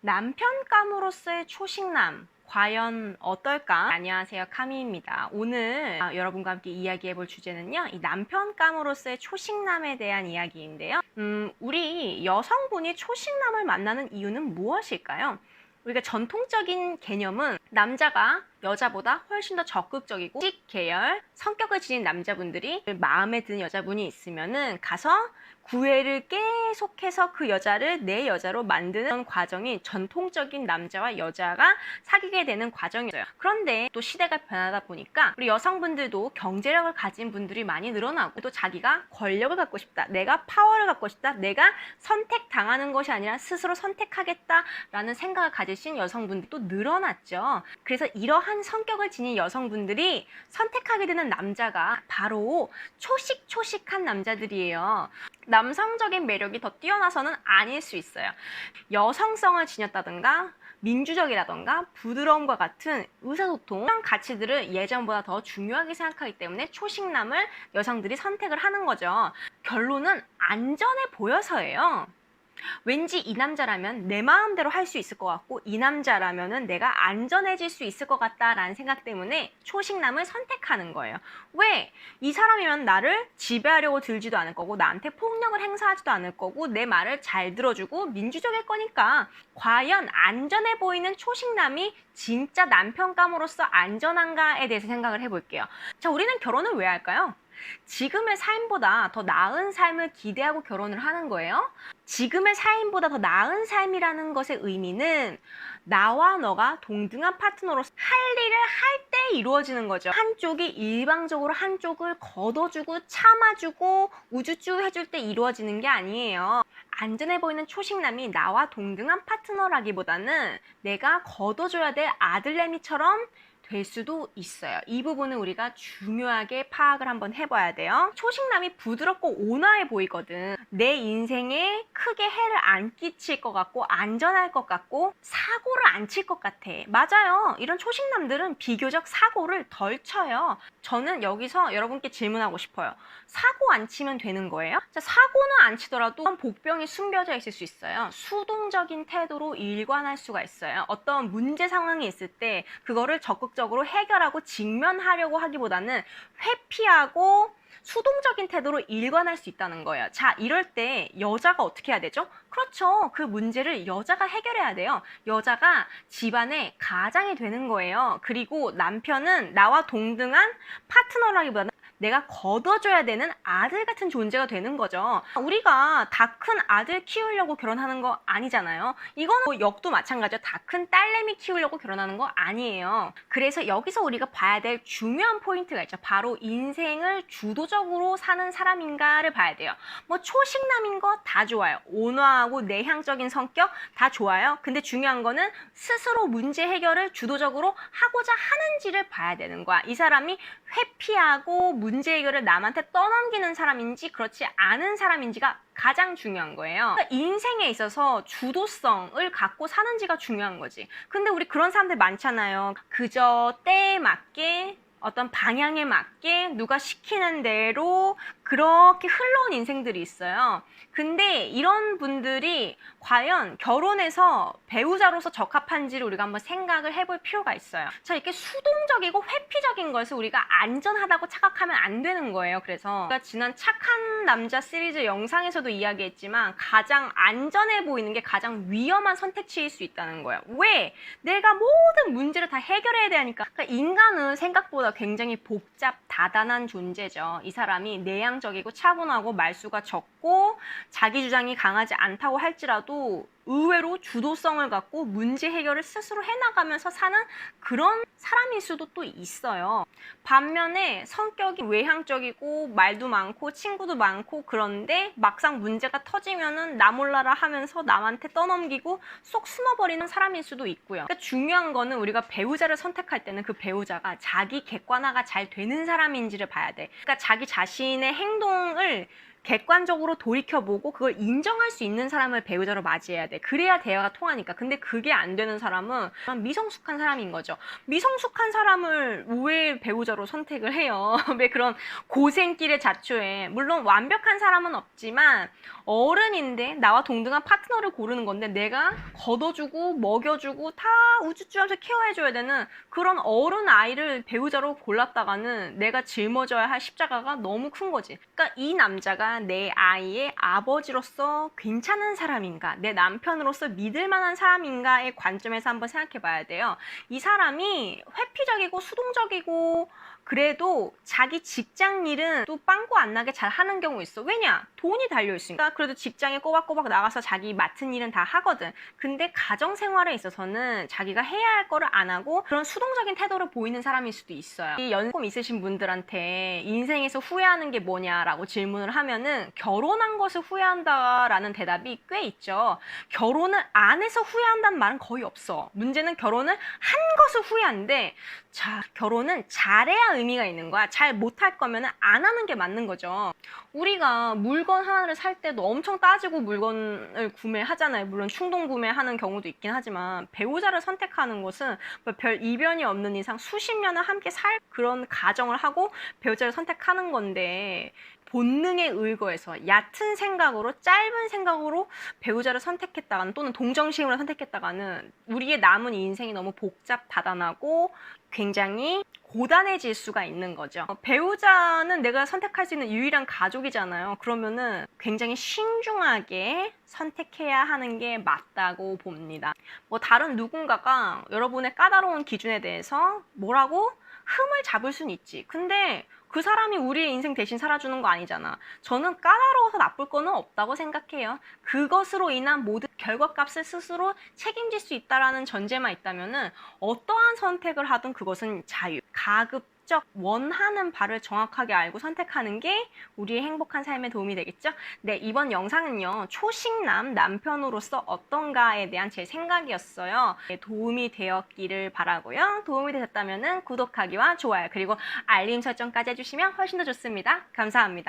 남편감으로서의 초식남 과연 어떨까? 안녕하세요 카미입니다. 오늘 아, 여러분과 함께 이야기해 볼 주제는요. 이 남편감으로서의 초식남에 대한 이야기인데요. 음, 우리 여성분이 초식남을 만나는 이유는 무엇일까요? 우리가 전통적인 개념은 남자가 여자보다 훨씬 더 적극적이고 식 계열 성격을 지닌 남자분들이 마음에 드는 여자분이 있으면은 가서 구애를 계속해서 그 여자를 내 여자로 만드는 과정이 전통적인 남자와 여자가 사귀게 되는 과정이에요. 그런데 또 시대가 변하다 보니까 우리 여성분들도 경제력을 가진 분들이 많이 늘어나고 또 자기가 권력을 갖고 싶다. 내가 파워를 갖고 싶다. 내가 선택당하는 것이 아니라 스스로 선택하겠다라는 생각을 가지신 여성분들이 또 늘어났죠. 그래서 이러한 성격을 지닌 여성분들이 선택하게 되는 남자가 바로 초식초식한 남자들이에요. 남성적인 매력이 더 뛰어나서는 아닐 수 있어요. 여성성을 지녔다든가 민주적이라던가 부드러움과 같은 의사소통 이런 가치들을 예전보다 더 중요하게 생각하기 때문에 초식남을 여성들이 선택을 하는 거죠. 결론은 안전해 보여서예요. 왠지 이 남자라면 내 마음대로 할 수 있을 것 같고 이 남자라면은 내가 안전해질 수 있을 것 같다라는 생각 때문에 초식남을 선택하는 거예요. 왜? 이 사람이면 나를 지배하려고 들지도 않을 거고 나한테 폭력을 행사하지도 않을 거고 내 말을 잘 들어주고 민주적일 거니까 과연 안전해 보이는 초식남이 진짜 남편감으로서 안전한가에 대해서 생각을 해볼게요. 자, 우리는 결혼을 왜 할까요? 지금의 삶보다 더 나은 삶을 기대하고 결혼을 하는 거예요. 지금의 삶보다 더 나은 삶이라는 것의 의미는 나와 너가 동등한 파트너로서 할 일을 할 때 이루어지는 거죠. 한쪽이 일방적으로 한쪽을 걷어주고 참아주고 우쭈쭈 해줄 때 이루어지는 게 아니에요. 안전해 보이는 초식남이 나와 동등한 파트너라기보다는 내가 걷어줘야 될 아들내미처럼 될 수도 있어요. 이 부분은 우리가 중요하게 파악을 한번 해봐야 돼요. 초식남이 부드럽고 온화해 보이거든. 내 인생에 크게 해를 안 끼칠 것 같고 안전할 것 같고 사고를 안 칠 것 같아. 맞아요. 이런 초식남들은 비교적 사고를 덜 쳐요. 저는 여기서 여러분께 질문하고 싶어요. 사고 안 치면 되는 거예요? 자, 사고는 안 치더라도 복병이 숨겨져 있을 수 있어요. 수동적인 태도로 일관할 수가 있어요. 어떤 문제 상황이 있을 때 그거를 적극적으로 해결하고 직면하려고 하기보다는 회피하고 수동적인 태도로 일관할 수 있다는 거예요. 자, 이럴 때 여자가 어떻게 해야 되죠? 그렇죠. 그 문제를 여자가 해결해야 돼요. 여자가 집안의 가장이 되는 거예요. 그리고 남편은 나와 동등한 파트너라기보다는 내가 걷어줘야 되는 아들 같은 존재가 되는 거죠. 우리가 다 큰 아들 키우려고 결혼하는 거 아니잖아요. 이거는 뭐 역도 마찬가지죠. 다 큰 딸내미 키우려고 결혼하는 거 아니에요. 그래서 여기서 우리가 봐야 될 중요한 포인트가 있죠. 바로 인생을 주도적으로 사는 사람인가를 봐야 돼요. 뭐 초식남인 거 다 좋아요. 온화하고 내향적인 성격 다 좋아요. 근데 중요한 거는 스스로 문제 해결을 주도적으로 하고자 하는지를 봐야 되는 거야. 이 사람이 회피하고 문제 해결을 남한테 떠넘기는 사람인지 그렇지 않은 사람인지가 가장 중요한 거예요. 그러니까 인생에 있어서 주도성을 갖고 사는지가 중요한 거지. 근데 우리 그런 사람들 많잖아요. 그저 때에 맞게 어떤 방향에 맞게 누가 시키는 대로 그렇게 흘러온 인생들이 있어요. 근데 이런 분들이 과연 결혼해서 배우자로서 적합한지를 우리가 한번 생각을 해볼 필요가 있어요. 자, 이렇게 수동적이고 회피적인 것을 우리가 안전하다고 착각하면 안 되는 거예요. 그래서 제가 지난 착한 남자 시리즈 영상에서도 이야기했지만 가장 안전해 보이는 게 가장 위험한 선택지일 수 있다는 거예요. 왜? 내가 모든 문제를 다 해결해야 되니까. 그러니까 인간은 생각보다 굉장히 복잡, 다단한 존재죠. 이 사람이 내향적이고 차분하고 말수가 적고 자기 주장이 강하지 않다고 할지라도 의외로 주도성을 갖고 문제 해결을 스스로 해나가면서 사는 그런 사람일 수도 또 있어요. 반면에 성격이 외향적이고 말도 많고 친구도 많고 그런데 막상 문제가 터지면은 나 몰라라 하면서 남한테 떠넘기고 쏙 숨어버리는 사람일 수도 있고요. 그러니까 중요한 거는 우리가 배우자를 선택할 때는 그 배우자가 자기 객관화가 잘 되는 사람인지를 봐야 돼. 그러니까 자기 자신의 행동을 객관적으로 돌이켜보고 그걸 인정할 수 있는 사람을 배우자로 맞이해야 돼. 그래야 대화가 통하니까. 근데 그게 안 되는 사람은 미성숙한 사람인 거죠. 미성숙한 사람을 왜 배우자로 선택을 해요? 왜 그런 고생길의 자초에 물론 완벽한 사람은 없지만 어른인데 나와 동등한 파트너를 고르는 건데 내가 걷어주고 먹여주고 다 우쭈쭈하면서 케어해줘야 되는 그런 어른 아이를 배우자로 골랐다가는 내가 짊어져야 할 십자가가 너무 큰 거지. 그러니까 이 남자가 내 아이의 아버지로서 괜찮은 사람인가, 내 남편으로서 믿을 만한 사람인가의 관점에서 한번 생각해 봐야 돼요. 이 사람이 회피적이고 수동적이고 그래도 자기 직장 일은 또 빵꾸 안 나게 잘 하는 경우 있어. 왜냐? 돈이 달려 있으니까. 그래도 직장에 꼬박꼬박 나가서 자기 맡은 일은 다 하거든. 근데 가정 생활에 있어서는 자기가 해야 할 거를 안 하고 그런 수동적인 태도를 보이는 사람일 수도 있어요. 이 연금 있으신 분들한테 인생에서 후회하는 게 뭐냐라고 질문을 하면은 결혼한 것을 후회한다라는 대답이 꽤 있죠. 결혼을 안 해서 후회한다는 말은 거의 없어. 문제는 결혼을 한 것을 후회한데 자, 결혼은 잘해야 의미가 있는 거야. 잘 못할 거면 안 하는 게 맞는 거죠. 우리가 물건 하나를 살 때도 엄청 따지고 물건을 구매하잖아요. 물론 충동 구매하는 경우도 있긴 하지만 배우자를 선택하는 것은 뭐별 이변이 없는 이상 수십 년을 함께 살 그런 가정을 하고 배우자를 선택하는 건데 본능에 의거해서 얕은 생각으로 짧은 생각으로 배우자를 선택했다가는 또는 동정심으로 선택했다가는 우리의 남은 인생이 너무 복잡 다단하고 굉장히 고단해질 수가 있는 거죠. 어, 배우자는 내가 선택할 수 있는 유일한 가족이잖아요. 그러면은 굉장히 신중하게 선택해야 하는 게 맞다고 봅니다. 뭐 다른 누군가가 여러분의 까다로운 기준에 대해서 뭐라고 흠을 잡을 수는 있지. 근데 그 사람이 우리의 인생 대신 살아주는 거 아니잖아. 저는 까다로워서 나쁠 거는 없다고 생각해요. 그것으로 인한 모든 결과값을 스스로 책임질 수 있다라는 전제만 있다면은 어떠한 선택을 하든 그것은 자유. 가급 적 원하는 바를 정확하게 알고 선택하는 게 우리의 행복한 삶에 도움이 되겠죠? 네, 이번 영상은요. 초식남 남편으로서 어떤가에 대한 제 생각이었어요. 네, 도움이 되었기를 바라고요. 도움이 되셨다면은 구독하기와 좋아요 그리고 알림 설정까지 해주시면 훨씬 더 좋습니다. 감사합니다.